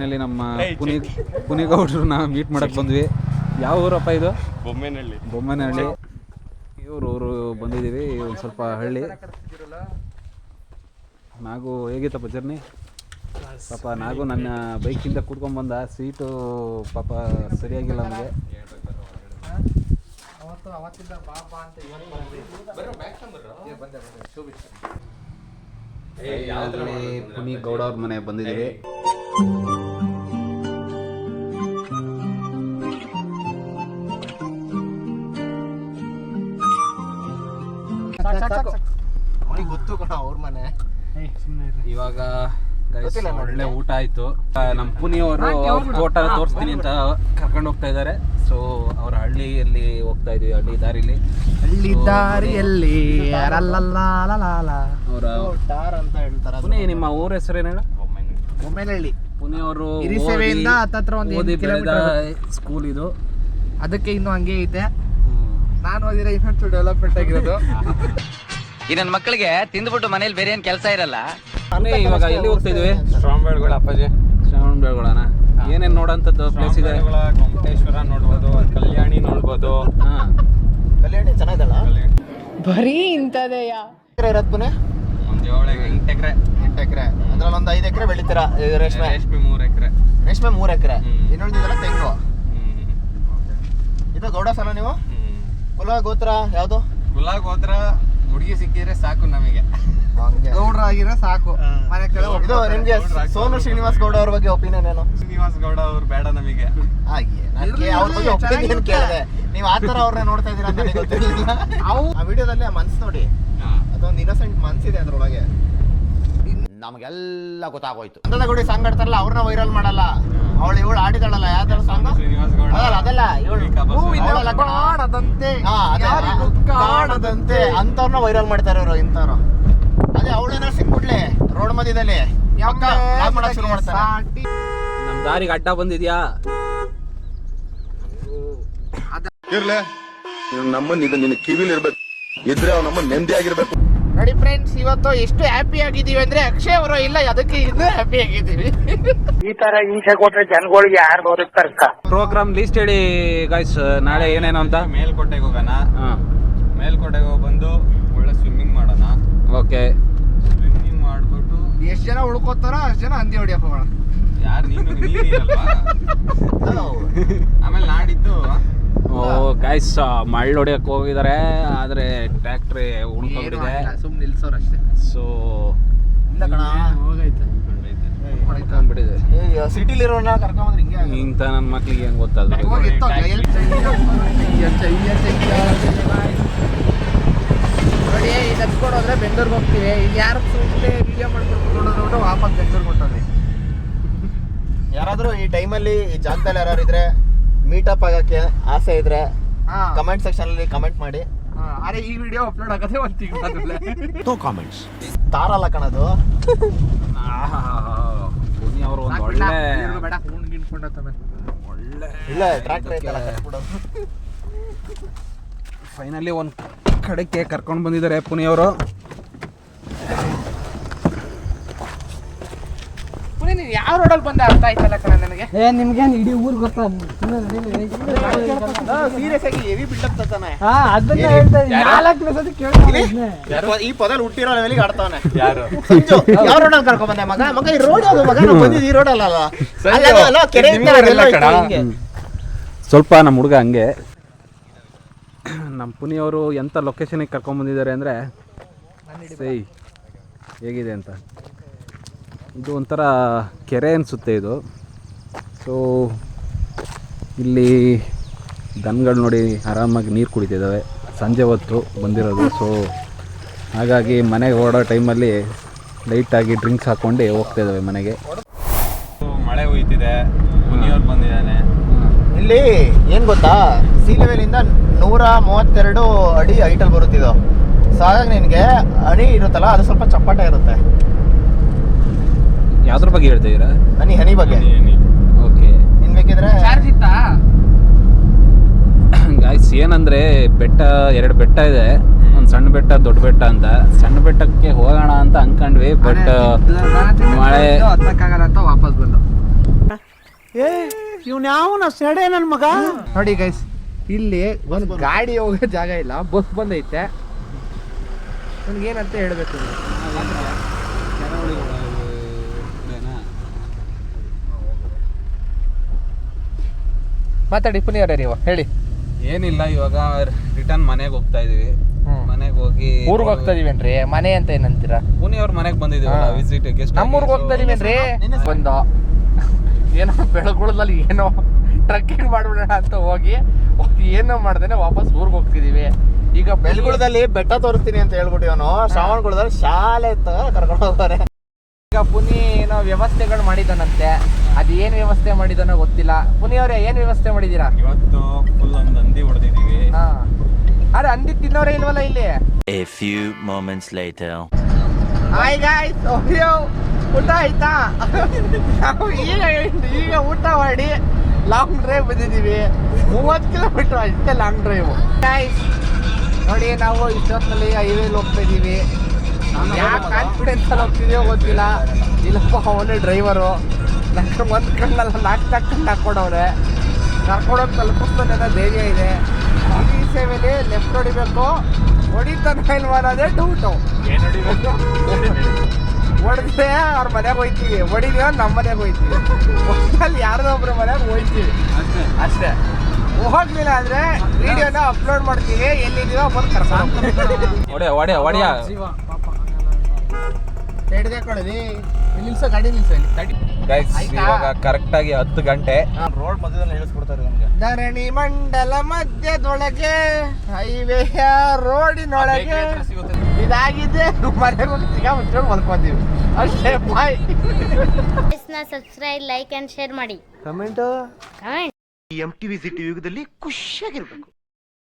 Finally ನಮ್ಮ ಪುನಿ ನಾವು meet ಮಾಡಕ್ ಬಂದ್ವಿ. ಯಾವ ಊರಪ್ಪ ಇದು? ಬೊಮ್ಮೆನಹಳ್ಳಿ. ಬೊಮ್ಮೆನಹಳ್ಳಿ. ಇವ್ರ ಊರು ಬಂದಿದ್ದೀವಿ ಒಂದು ಸ್ವಲ್ಪ ಹಳ್ಳಿ. ನಾಗು ಹೇಗಿತ್ತಪ್ಪ ಜರ್ನಿ ಪಾಪ ನಾಗು ನನ್ನ ಬೈಕಿಂದ ಕೂತ್ಕೊಂಡ್ ಬಂದ ಸೀಟು ಪಾಪ ಸರಿಯಾಗಿಲ್ಲ ನಮಗೆ. ಪುನೀತ್ ಗೌಡ ಅವ್ರ ಮನೆ ಬಂದಿದ್ದೀವಿ. ಅವನಿಗೆ ಗೊತ್ತು ಕಣ ಅವ್ರ ಮನೆ. ಇವಾಗ ಒಳ್ಳೆ ಊಟ ಆಯ್ತು. ನಮ್ಮ ಪುನಿಯವರು ಫೋಟೋ ತೋಟ ತೋರಿಸ್ತೀನಿ ಅಂತ ಕರ್ಕೊಂಡು ಹೋಗ್ತಾ ಇದ್ದಾರೆ. ಸೊ ಅವ್ರ ಹಳ್ಳಿಯಲ್ಲಿ ಹೋಗ್ತಾ ಇದೀವಿ ಹಳ್ಳಿ ದಾರಿಲಿ. ಹಳ್ಳಿ ದಾರಿಯಲ್ಲಿ ಅವರ ಟಾರ್ ಅಂತ ಹೇಳ್ತಾರೆ ಪುನಿ ನಿಮ್ಮ ಊರ ಹೆಸರು ಹೇಳು? ಬೊಮ್ಮೆನಹಳ್ಳಿ. ಪುನಿಯವರು ಹಿರಿಸೇವೆಯಿಂದ ಹತ್ತತ್ರ ಒಂದು ಓದಿ ಎಂಟು ಬೆಳೆದ ಕಿಲೋಮೀಟರ್. ಸ್ಕೂಲ್ ಇದು. ಅದಕ್ಕೆ ಇನ್ನು ಹಂಗೆ ಐತೆ. ನಾನು ಓದಿರೋ ಇನ್ನಷ್ಟು ಡೆವಲಪ್ಮೆಂಟ್ ಆಗಿರೋದು. ಈ ನನ್ನ ಮಕ್ಕಳಿಗೆ ತಿಂದ್ಬಿಟ್ಟು ಮನೇಲಿ ಬೇರೆ ಏನ್ ಕೆಲಸ ಇರಲ್ಲ. ಪುನಿ ಇವಾಗ ಎಲ್ಲಿ ಹೋಗ್ತಾ ಇದೀವಿ? ಅಪ್ಪಾಜಿ. ಶ್ರವಣ ಬೆಳಗೊಳನ ಏನೇನ್ ನೋಡಂತದ್ದು ಪ್ಲೇಸ್ ಇದೆ? ಗೊಮ್ಮಟೇಶ್ವರ ನೋಡ್ಬೋದು ಕಲ್ಯಾಣಿ ನೋಡ್ಬೋದು. ಹಾ. ಕಲ್ಯಾಣಿ ಚೆನ್ನಾಗಿದಲ್ಲ ಬರೀ ಇಂಥದೆಯ? ಎಕರೆ ಇರೋದು ಪುನೆ ಒಂದು ಏಳು ಎಂಟು ಎಕರೆ. ಎಂಟು ಎಕರೆ. ಅದ್ರಲ್ಲಿ ಒಂದು ಐದು ಎಕರೆ ಬೆಳಿತೀರ ರೇಷ್ಮೆ? ರೇಷ್ಮೆ ಮೂರು ಎಕರೆ. ರೇಷ್ಮೆ ಮೂರು ಎಕರೆ. ಹ್ಮ್. ಇನ್ನುಳಿದಿದ್ದಲ್ಲ ತೆಂಗು. ಇದು ಗೌಡ ಸಲ ನೀವು? ಕುಲ ಗೋತ್ರ ಯಾವುದು? ಕುಲ ಗೋತ್ರ ಹುಡುಗಿ ಸಿಕ್ಕಿದ್ರೆ ಸಾಕು ನಮಗೆ. ಗೌಡ್ರ ಆಗಿರೋ ಸಾಕು. ಮನೆ ಕಡೆ ಇದು ನಿಮ್ಗೆ ಸೋನು ಶ್ರೀನಿವಾಸ್ ಗೌಡ ಅವ್ರ ಬಗ್ಗೆ ಒಪಿನಿಯನ್ ಏನು? ಶ್ರೀನಿವಾಸ್ ಗೌಡ ಅವ್ರು ಬೇಡ ನಮಗೆ. ಹಾಗೆ. ನನಗೆ ಅವ್ರ ಬಗ್ಗೆ ಒಪಿನಿಯನ್ ಕೇಳಿದೆ. ನೀವು ಆ ಥರ ಅವ್ರನ್ನ ನೋಡ್ತಾ ಇದ್ದೀರಾ ಅಂತ ನನಗೆ ಗೊತ್ತಿರಲಿಲ್ಲ. ಆ ವಿಡಿಯೋದಲ್ಲಿ ಆ ಮನ್ಸು ನೋಡಿ. ಅದೊಂದು ಇನ್ನೋಸೆಂಟ್ ಮನ್ಸಿದೆ ಅದ್ರೊಳಗೆ. ನಮಗೆಲ್ಲ ಗೊತ್ತಾಗೋಯ್ತು. ಗುಡಿ ಸಾಂಗ್ ಆಡ್ತಾರಲ್ಲ ಅವ್ರನ್ನ ವೈರಲ್ ಮಾಡಲ್ಲ. ಅವಳು ಇವಳು ಆಡಿದಾಳಲ್ಲ ಯಾವ್ದಾರ ಸಾಂಗ್? ಅದಲ್ಲ ಅದಲ್ಲ ಇವಳು ಕಾಣದಂತೆ. ಅಂತವ್ರನ್ನ ವೈರಲ್ ಮಾಡ್ತಾರೆ ಅವರು ಇಂಥವ್ರು. ಅದೇ ಅವಳೇನ ಸಿಕ್ಬಿಡ್ಲಿ ರೋಡ್ ಮಧ್ಯದಲ್ಲಿ. ಮಾಡಕ್ ಶುರು ಮಾಡ್ತಾರೆ. ನಮ್ ದಾರಿಗೆ ಅಡ್ಡ ಬಂದಿದ್ಯಾ? ಇರ್ಲೆ ನಮ್ಮನ್ನ ಇದು ನಿನ್ನ ಕಿವಿಲಿ ಇರ್ಬೇಕು ಇದ್ರೆ ಅವ್ ನಮ್ಮ ನೆಮ್ಮದಿ ಆಗಿರ್ಬೇಕು ನೋಡಿ ಫ್ರೆಂಡ್ಸ್ ಇವತ್ತು ಎಷ್ಟು ಹ್ಯಾಪಿ ಆಗಿದೀವಿ ಅಂದ್ರೆ ಅಕ್ಷಯ್ ಅವರು ಇಲ್ಲ ಅದಕ್ಕೆ ಇನ್ನೂ ಹ್ಯಾಪಿ ಆಗಿದ್ದೀವಿ. ಪ್ರೋಗ್ರಾಮ್ ಲಿಸ್ಟ್ ಹೇಳಿ ಗಾಯ್ಸ್ ನಾಳೆ ಏನೇನು ಅಂತ? ಮೇಲ್ಕೋಟೆಗೆ ಹೋಗೋಣ. ಹಾ. ಮೇಲ್ಕೋಟೆಗೆ ಹೋಗಿ ಬಂದು ಒಳ್ಳೆ ಸ್ವಿಮ್ಮಿಂಗ್ ಮಾಡೋಣ. ಓಕೆ ಸ್ವಿಮ್ಮಿಂಗ್ ಮಾಡ್ಬಿಟ್ಟು ಎಷ್ಟು ಜನ ಉಳ್ಕೋತಾರ ಅಷ್ಟು ಜನ ಹಂದಿ ಹೊಡಿಯಪ್ಪ ಹೋಗೋಣ ಯಾರು ನೀನು? ನೀನಿರಲ್ವಾ ಆಮೇಲೆ ನಾಡಿದ್ದು ಓ ಗೈಸ್ ಮಳೆ ಹೊಡಿಯಕ್ ಹೋಗಿದ್ದಾರೆ ಆದ್ರೆ ಟ್ರ್ಯಾಕ್ಟ್ರಿ ಉಳ್ಕೊಂಡಿದೆ ಸುಮ್ಮನೆ ನಿಲ್ಸೋರು ಅಷ್ಟೇ. ಸೊ ಇಲ್ಲ ಕಣ. ಹೋಗೈತೆ. ಸಿಟಿಲಿರೋನ ಹಿಂಗೆ. ಇಂಥ ನನ್ನ ಮಕ್ಳಿಗೆ ಹೆಂಗ್ ಗೊತ್ತಲ್ಲ. ನೋಡಿ ಇದು ಹೋದ್ರೆ ಬೆಂಗಳೂರಿಗೆ ಹೋಗ್ತೀವಿ. ಯಾರು ಸುಮ್ಮನೆ ವಿಡಿಯೋ ಮಾಡ್ಕೊಂಡು ವಾಪಸ್ ಬೆಂಗಳೂರಿಗೆ ಯಾರಾದರೂ ಈ ಟೈಮಲ್ಲಿ ಈ ಜಾಗದಲ್ಲಿ ಯಾರು ಇದ್ರೆ ಮೀಟಪ್ ಆಗಕ್ಕೆ ಆಸೆ ಇದ್ರೆ ಕಮೆಂಟ್ ಸೆಕ್ಷನ್ ಅಲ್ಲಿ ಕಮೆಂಟ್ ಮಾಡಿ. ಅರೆ ಈ ವಿಡಿಯೋ ಅಪ್ಲೋಡ್ ಆಗದೆ ಒಂದು ತಿಂಗಳು ಕಾಮೆಂಟ್ಸ್ ತಾರಲ್ಲ ಕಣದು ಪುನಿ ಅವರು ಒಂದು ಒಳ್ಳೆ ಬೇಡ ಫೋನ್ ಗಿನ್ಕೊಂಡು ಒಳ್ಳೆ ಇಲ್ಲ ಟ್ರ್ಯಾಕ್ಟರ್ ಐತಲ್ಲ ಫೈನಲಿ ಒಂದು ಕಡೆಗೆ ಕರ್ಕೊಂಡು ಬಂದಿದ್ದಾರೆ ಪುನಿ ಅವರು. ಪುನಃ ನೀನು ಯಾವ ರೋಡಲ್ಲಿ ಬಂದೆ ಅರ್ಥ ಆಯ್ತಲ್ಲ ಕಣ ನನಗೆ? ಏ ನಿಮ್ಗೇನು ಇಡೀ ಊರು ಗೊತ್ತಾ? ಸೀರಿಯಸ್ ಆಗಿ ಹೆವಿ ಬಿಲ್ಡಪ್ ತತ್ತಾನೆ ಹಾ ಅದನ್ನ ಹೇಳ್ತಾ ಇದ್ದೀನಿ. ನಾಲ್ಕು ಸತಿ ಕೇಳ್ತಾನೆ ಈ ಪದಲ್ ಹುಟ್ಟಿರೋ ಲೆವೆಲಿಗೆ ಆಡ್ತಾವನೆ. ಯಾರು? ಸಂಜು ಯಾವ ರೋಡಲ್ಲಿ ಕರ್ಕೊಂಡ್ ಬಂದೆ ಮಗ ಮಗ ಈ ರೋಡ್ ಯಾವ್ದು? ಮಗ ನಾವು ಬಂದಿದ್ದು ಈ ರೋಡ್ ಅಲ್ಲ ಕೆರೆ ಸ್ವಲ್ಪ ನಮ್ಮ ಹುಡುಗ ಹಂಗೆ. ನಮ್ಮ ಪುನಿಯವರು ಎಂಥ ಲೊಕೇಶನಿಗೆ ಕರ್ಕೊಂಬಂದಿದ್ದಾರೆ ಬಂದಿದ್ದಾರೆ ಅಂದ್ರೆ ಹೇಗಿದೆ ಅಂತ? ಇದು ಒಂಥರ ಕೆರೆ ಅನಿಸುತ್ತೆ ಇದು. ಸೊ ಇಲ್ಲಿ ದನಗಳು ನೋಡಿ ಆರಾಮಾಗಿ ನೀರು ಕುಡಿತಿದ್ದಾವೆ ಸಂಜೆ ಹೊತ್ತು ಬಂದಿರೋದು. ಸೊ ಹಾಗಾಗಿ ಮನೆಗೆ ಓಡೋ ಟೈಮಲ್ಲಿ ಲೈಟಾಗಿ ಡ್ರಿಂಕ್ಸ್ ಹಾಕ್ಕೊಂಡು ಹೋಗ್ತಾ ಇದ್ದಾವೆ ಮನೆಗೆ. ಮಳೆ ಹೋಯ್ತಿದೆ. ಮುನಿಯವ್ರು ಬಂದಿದ್ದಾನೆ. ಇಲ್ಲಿ ಏನು ಗೊತ್ತಾ? ಸಿ ಲೆವೆಲಿಂದ ಇಂದ ನೂರ ಮೂವತ್ತೆರಡು ಅಡಿ ಹೈಟಲ್ಲಿ ಬರುತ್ತಿದ್ದು. ಸೊ ಹಾಗಾಗಿ ನಿನಗೆ ಅಡಿ ಇರುತ್ತಲ್ಲ ಅದು ಸ್ವಲ್ಪ ಚಪ್ಪಾಟ ಇರುತ್ತೆ. ಯಾವ್ದ್ರ ಬಗ್ಗೆ ಹೇಳ್ತಿದ್ದೀರಾ ಹನಿ ಹನಿ ಬಗ್ಗೆ. ಓಕೆ. ಇನ್ ಬೇಕಿದ್ರೆ ಗಾಯ್ಸ್ ಏನಂದ್ರೆ ಬೆಟ್ಟ ಎರಡು ಬೆಟ್ಟ ಇದೆ. ಒಂದು ಸಣ್ಣ ಬೆಟ್ಟ ದೊಡ್ಡ ಬೆಟ್ಟ ಅಂತ. ಸಣ್ಣ ಬೆಟ್ಟಕ್ಕೆ ಹೋಗೋಣ ಅಂತ ಅನ್ಕೊಂಡ್ವಿ ಬಟ್ ಮಳೆ ಹತ್ತಕ್ಕಾಗಲ್ಲ ಅಂತ ವಾಪಸ್ ಬಂದು. ನೋಡಿ ಗೈಸ್ ಇಲ್ಲಿ ಒಂದು ಗಾಡಿ ಹೋಗೋ ಜಾಗ ಇಲ್ಲ. ಬಸ್ ಬಂದೈತೆ. ಏನಂತ ಹೇಳ್ಬೇಕು? ಮಾತಾಡಿ ಪುನಿ ಅವರೇ ನೀವು ಹೇಳಿ. ಏನಿಲ್ಲ ಇವಾಗ ರಿಟರ್ನ್ ಮನೆಗೆ ಹೋಗ್ತಾ ಇದೀವಿ. ಮನೆಗೆ ಹೋಗಿ ಊರಿಗೆ ಹೋಗ್ತಾ ಇದೀವೇನ್ರಿ? ಮನೆ ಅಂತ ಏನಂತೀರಾ? ಪುನಿ ಅವ್ರ ಮನೆಗೆ ಬಂದಿದ್ದೀವಲ್ಲ. ವಿಸಿಟ್ ಗೆಸ್ಟ್ ಊರಿಗೆ ಹೋಗ್ತಾ ಇದೀವೇನ್ರಿ? ಬಂದು? ಏನೋ ಬೆಳಗುಳದಲ್ಲಿ ಏನೋ ಟ್ರಕ್ಕಿಂಗ್ ಮಾಡ್ಬಿಡೋಣ ಅಂತ ಹೋಗಿ ಹೋಗಿ ಏನೋ ಮಾಡ್ದೇನೆ ವಾಪಸ್ ಊರಿಗೆ ಹೋಗ್ತಿದೀವಿ. ಈಗ ಬೆಳಗುಳದಲ್ಲಿ ಬೆಟ್ಟ ತೋರಿಸ್ತೀನಿ ಅಂತ ಹೇಳ್ಬಿಟ್ಟು ಇವನು ಶ್ರಾವಣಗುಳದಲ್ಲಿ ಶಾಲೆ ಅಂತ ಕರ್ಕೊಂಡು ಹೋಗ್ತಾರೆ. ಈಗ ಪುನಿ ಏನೋ ವ್ಯವಸ್ಥೆಗಳು ಮಾಡಿದಾನಂತೆ. ಅದು ಏನ್ ವ್ಯವಸ್ಥೆ ಮಾಡಿದನೋ ಗೊತ್ತಿಲ್ಲ. ಪುನಿ ಏನು ಏನ್ ವ್ಯವಸ್ಥೆ ಮಾಡಿದೀರಾ? ಇವತ್ತು ಫುಲ್ ಒಂದು ಹಂದಿ ಹೊಡೆದಿದ್ದೀವಿ. ಹಾ. ಅರೆ ಅಂದಿ ತಿನ್ನೋರೇ ಇಲ್ವಲ್ಲ ಇಲ್ಲಿ? A few moments light hi guys ಅಯ್ಯೋ ಊಟ ಆಯ್ತಾ? ನಾವು ಈಗ ಈಗ ಊಟ ಮಾಡಿ ಲಾಂಗ್ ಡ್ರೈವ್ ಬಂದಿದ್ದೀವಿ ಮೂವತ್ತು ಕಿಲೋಮೀಟರ್ ಅಷ್ಟೇ ಲಾಂಗ್ ಡ್ರೈವ್ ಗಾಯ್ಸ್ ನೋಡಿ ನಾವು ಇಷ್ಟೊತ್ತಿನಲ್ಲಿ ಹೈವೇಲಿ ಹೋಗ್ತಾ ಇದ್ದೀವಿ. ಯಾಕೆ ಕಾನ್ಫಿಡೆನ್ಸ್ ಅಲ್ಲಿ? ಹೋಗ್ತಿದೀವೋ ಗೊತ್ತಿಲ್ಲ. ಇಲ್ಲಪ್ಪ ಅವನೇ ಡ್ರೈವರು ನಂಗೆ ಒಂದು ಕಣ್ಣಲ್ಲ ನಾಲ್ಕು ನಾಲ್ಕು ಕಣ್ಣು ಹಾಕ್ಕೊಡವ್ರೆ. ಕರ್ಕೊಂಡೋಗಿ ತಲುಪಿಸ್ತಾನೆ ಅನ್ನೋ ಧೈರ್ಯ ಇದೆ. ಈ ಸೇವೆಲಿ ಲೆಫ್ಟ್ ಹೊಡಿಬೇಕು. ಹೊಡಿತಾನೆ ಇಲ್ವಾ ಅನ್ನೋದೇ ಡೌಟು ಹೊಡೆದ್ರೆ ಅವ್ರ ಮನೆಗೆ ಹೋಯ್ತೀವಿ. ಹೊಡಿದ್ರೆ ನಮ್ಮ ಮನೆಗೆ ಹೋಯ್ತೀವಿ. ಒಟ್ಟಲ್ಲಿ ಯಾರ್ದೋ ಒಬ್ರ ಮನೆಗೆ ಹೋಯ್ತೀವಿ. ಅಷ್ಟೇ ಹೋಗ್ಲಿಲ್ಲ ಅಂದ್ರೆ ವಿಡಿಯೋನ ಅಪ್ಲೋಡ್ ಮಾಡ್ತೀವಿ. ಎಲ್ಲಿದೀವೋ ಬಂದು ಕರ್ಕೊಂಡು ಹಿಡ್ದೆ ಕೊಡದಿ ನಿಲ್ಸೋ ಗಾಡಿ ನಿಲ್ಸೋ ಇಲ್ಲಿ ತಡಿ ಗೈಸ್ ಆಯ್ತಾ? ಇವಾಗ ಕರೆಕ್ಟ್ ಆಗಿ ಹತ್ತು ಗಂಟೆ. ರೋಡ್ ಮಧ್ಯದಲ್ಲಿ ಹೇಳಿಸ್ಬಿಡ್ತಾರೆ ನಮ್ಗೆ. ಧರಣಿ ಮಂಡಲ ಮಧ್ಯದೊಳಗೆ ಹೈವೇ ರೋಡಿನೊಳಗೆ. ಇದಾಗಿದೆ. ಮನೆಗೆ ಹೋಗಿ ಸಿಗಾ ಮುಚ್ಕೊಂಡು ಮಲ್ಕೊಂತೀವಿ. ಅಷ್ಟೇ bye subscribe like and share ಮಾಡಿ. Comment comment M T V city ಯುಗದಲ್ಲಿ ಖುಷಿಯಾಗಿರ್ಬೇಕು.